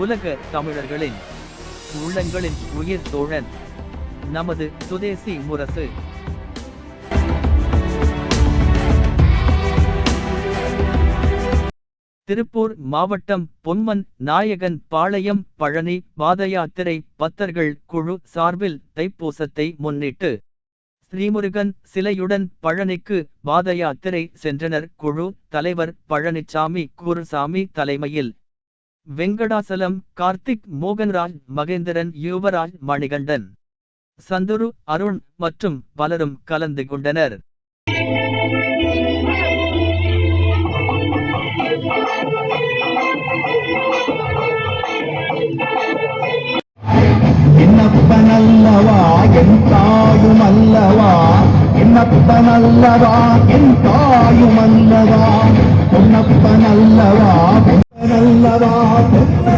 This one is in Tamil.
உலக தமிழர்களின் உள்ளங்களின் உயிர் தோழன் நமது சுதேசி முரசு. திருப்பூர் மாவட்டம் பொன்மன் நாயகன் பாளையம் பழனி பாதயாத்திரை பக்தர்கள் குழு சார்பில் தைப்பூசத்தை முன்னிட்டு ஸ்ரீமுருகன் சிலையுடன் பழனிக்கு பாதயாத்திரை சென்றனர். குழு தலைவர் பழனிசாமி குருசாமி தலைமையில் வெங்கடாசலம் கார்த்திக் மோகன்ராஜ் மகேந்திரன் யுவராஜ் மணிகண்டன். சந்துரு அருண் மற்றும் பலரும் கலந்து கொண்டனர். என்னப்பனல்லவா? என் தாயும் அல்லவா என்னப்பனல்லவா? என் தாயும் அல்லவா Oh.